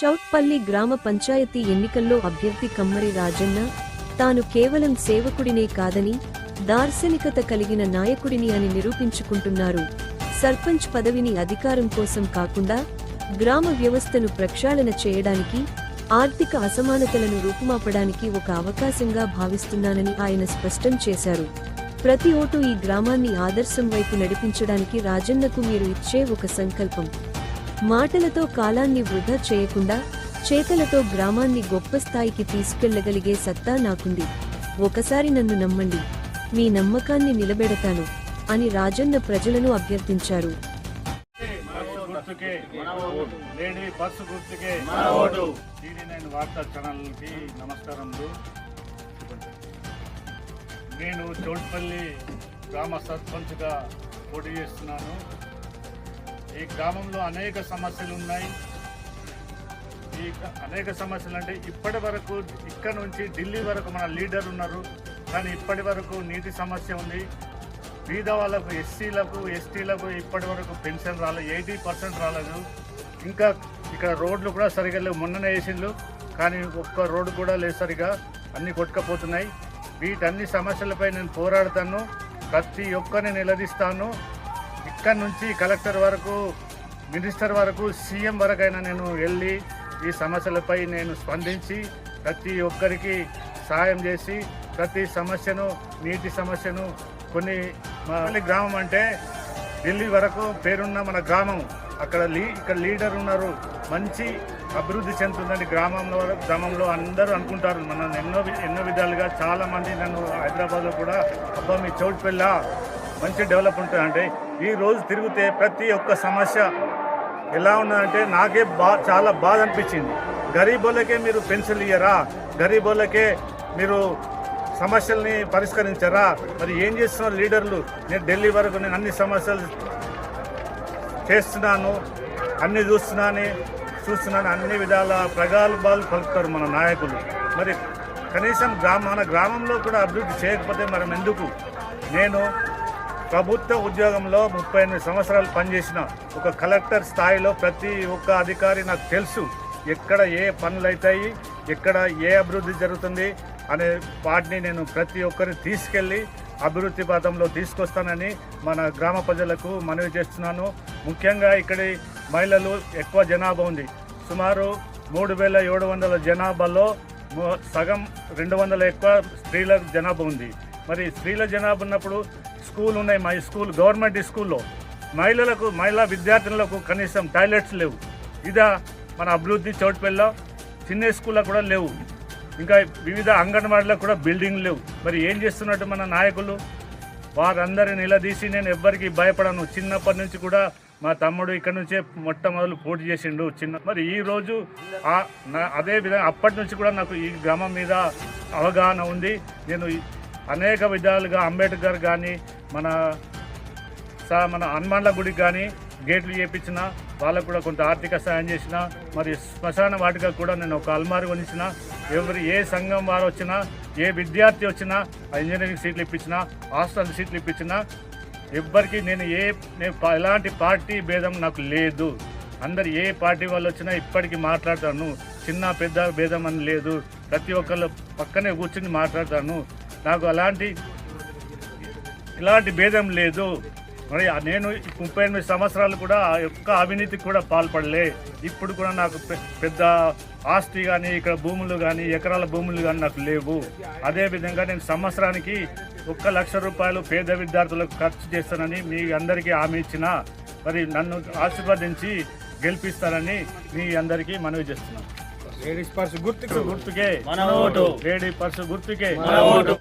చౌట్పల్లి గ్రామ పంచాయతీ ఎన్నికల్లో అభ్యర్థి కమ్మరి రాజన్న తాను కేవలం సేవకుడినే కాదని దార్శనికత కలిగిన నాయకుడిని అని నిరూపించుకుంటున్నారు. సర్పంచ్ పదవిని అధికారం కోసం కాకుండా గ్రామ వ్యవస్థను ప్రక్షాళన చేయడానికి ఆర్థిక అసమానతలను రూపుమాపడానికి ఒక అవకాశంగా భావిస్తున్నానని ఆయన స్పష్టం చేశారు. ప్రతి ఓటు ఈ గ్రామాన్ని ఆదర్శం వైపు నడిపించడానికి రాజన్నకు మీరు ఇచ్చే ఒక సంకల్పం. మాటలతో కాలాన్ని వృధా చేయకుండా చేతలతో గ్రామాన్ని గొప్ప స్థాయికి తీసుకెళ్ళగలిగే సత్తా నాకుంది. ఒకసారి నన్ను నమ్మండి. మీ నమ్మకాన్ని నిలబెడతాను అని రాజన్న ప్రజలను అభ్యర్థించారు. నేను చోట్పల్లి గ్రామ సర్పంచ్గా పోటీ చేస్తున్నాను. ఈ గ్రామంలో అనేక సమస్యలు ఉన్నాయి. ఈ అనేక సమస్యలు అంటే ఇప్పటి వరకు ఇక్కడ నుంచి ఢిల్లీ వరకు మన లీడర్ ఉన్నారు. కానీ ఇప్పటి వరకు నీటి సమస్య ఉంది. బీద వాళ్ళకు ఎస్సీలకు ఎస్టీలకు ఇప్పటి వరకు పెన్షన్ రాలేదు ఎయిటీ పర్సెంట్ రాలేదు. ఇంకా ఇక్కడ రోడ్లు కూడా సరిగా లేవు. మొన్ననే వేసిండ్రు కానీ ఒక్క రోడ్డు కూడా లేదు సరిగా అన్నీ కొట్టుకపోతున్నాయి. వీటన్ని సమస్యలపై నేను పోరాడతాను. ప్రతి ఒక్కరిని నిలదీస్తాను. ఇక్కడ నుంచి కలెక్టర్ వరకు మినిస్టర్ వరకు సీఎం వరకైనా నేను వెళ్ళి ఈ సమస్యలపై నేను స్పందించి ప్రతి ఒక్కరికి సహాయం చేసి ప్రతి సమస్యను నీటి సమస్యను కొన్ని మళ్ళీ గ్రామం అంటే ఢిల్లీ వరకు పేరున్న మన గ్రామం. అక్కడ లీ ఇక్కడ లీడర్ ఉన్నారు. మంచి అభివృద్ధి చెందుతుందని గ్రామంలో గ్రామంలో అందరూ అనుకుంటారు. మనం ఎన్నో వి- ఎన్నో విధాలుగా చాలామంది నన్ను హైదరాబాద్లో కూడా అబ్బా మీ చోటుపెళ్ళ మంచి డెవలప్ ఉంటుంది అంటే ఈ రోజు తిరిగితే ప్రతి ఒక్క సమస్య ఎలా ఉన్నదంటే నాకే బా చాలా బాధ అనిపించింది. గరీబులకే మీరు పెన్షన్ ఇయ్యరా? గరీబులకే మీరు సమస్యల్ని పరిష్కరించరా? మరి ఏం చేస్తున్నారు లీడర్లు? నేను ఢిల్లీ వరకు నేను అన్ని సమస్యలు చేస్తున్నాను అన్ని చూస్తున్నాను చూస్తున్నాను అన్ని విధాల ప్రగాల్భాలు పలుకుతారు మన నాయకులు. మరి కనీసం గ్రామ మన గ్రామంలో కూడా అభివృద్ధి చేయకపోతే మనం ఎందుకు? నేను ప్రభుత్వ ఉద్యోగంలో ముప్పై ఎనిమిది సంవత్సరాలు పనిచేసిన ఒక కలెక్టర్ స్థాయిలో ప్రతి ఒక్క అధికారి నాకు తెలుసు ఎక్కడ ఏ పనులు అవుతాయి ఎక్కడ ఏ అభివృద్ధి జరుగుతుంది అనే వాటిని నేను ప్రతి ఒక్కరిని తీసుకెళ్ళి అభివృద్ధి పథంలో తీసుకొస్తానని మన గ్రామ ప్రజలకు మనవి చేస్తున్నాను. ముఖ్యంగా ఇక్కడి మహిళలు ఎక్కువ జనాభా ఉంది. సుమారు మూడు వేల ఏడు వందల జనాభాలో సగం రెండు వందల ఎక్కువ స్త్రీల జనాభా ఉంది. మరి స్త్రీల జనాభా ఉన్నప్పుడు స్కూల్ ఉన్నాయి మా స్కూల్ గవర్నమెంట్ స్కూల్లో. మహిళలకు మహిళా విద్యార్థులకు కనీసం టాయిలెట్స్ లేవు. ఇదా మన అభివృద్ధి చోటుపెళ్ళ చిన్న స్కూల్లో కూడా లేవు. ఇంకా వివిధ అంగన్వాడీలకు కూడా బిల్డింగ్ లేవు. మరి ఏం చేస్తున్నట్టు మన నాయకులు? వారందరిని నిలదీసి నేను ఎవ్వరికి భయపడను. చిన్నప్పటి నుంచి కూడా మా తమ్ముడు ఇక్కడ నుంచే మొట్టమొదలు పోటీ చేసిండు చిన్న మరి ఈరోజు నా- అదే విధంగా అప్పటి నుంచి కూడా నాకు ఈ గ్రామం మీద అవగాహన ఉంది. నేను అనేక విధాలుగా అంబేద్కర్ కానీ మన సా మన హనుమాన్ల గుడికి కానీ గేట్లు చేయించిన వాళ్ళకు కూడా కొంత ఆర్థిక సాయం చేసిన మరి శ్మశాన వాటిగా కూడా నేను ఒక అల్మారి కొనిచ్చిన ఎవరు ఏ సంఘం వారు వచ్చినా ఏ విద్యార్థి వచ్చినా ఆ ఇంజనీరింగ్ సీట్లు ఇప్పించినా హాస్టల్ సీట్లు ఇప్పించినా ఎవ్వరికి నేను ఏ నేను ఎలాంటి పార్టీ భేదం నాకు లేదు. అందరు ఏ పార్టీ వాళ్ళు వచ్చినా ఇప్పటికీ మాట్లాడతాను. చిన్న పెద్ద భేదం అని లేదు. ప్రతి ఒక్కళ్ళు పక్కనే కూర్చుని మాట్లాడతాను. నాకు అలాంటి ఇలాంటి భేదం లేదు. మరి నేను ముప్పై ఎనిమిది సంవత్సరాలు కూడా ఆ యొక్క అవినీతికి కూడా పాల్పడలే. ఇప్పుడు కూడా నాకు పెద్ద ఆస్తి కానీ ఇక్కడ భూములు కానీ ఎకరాల భూములు కానీ నాకు లేవు. అదే విధంగా నేను సంవత్సరానికి ఒక్క లక్ష రూపాయలు పేద విద్యార్థులకు ఖర్చు చేస్తానని మీ అందరికీ హామీ ఇచ్చిన మరి నన్ను ఆశీర్వదించి గెలిపిస్తానని మీ అందరికీ మనవి చేస్తున్నాను. లేడీస్ పర్స్ గుర్తుకు. గుర్తుకే. మన ఓటు. లేడీ పర్సు గుర్తుకే. మన ఓటు.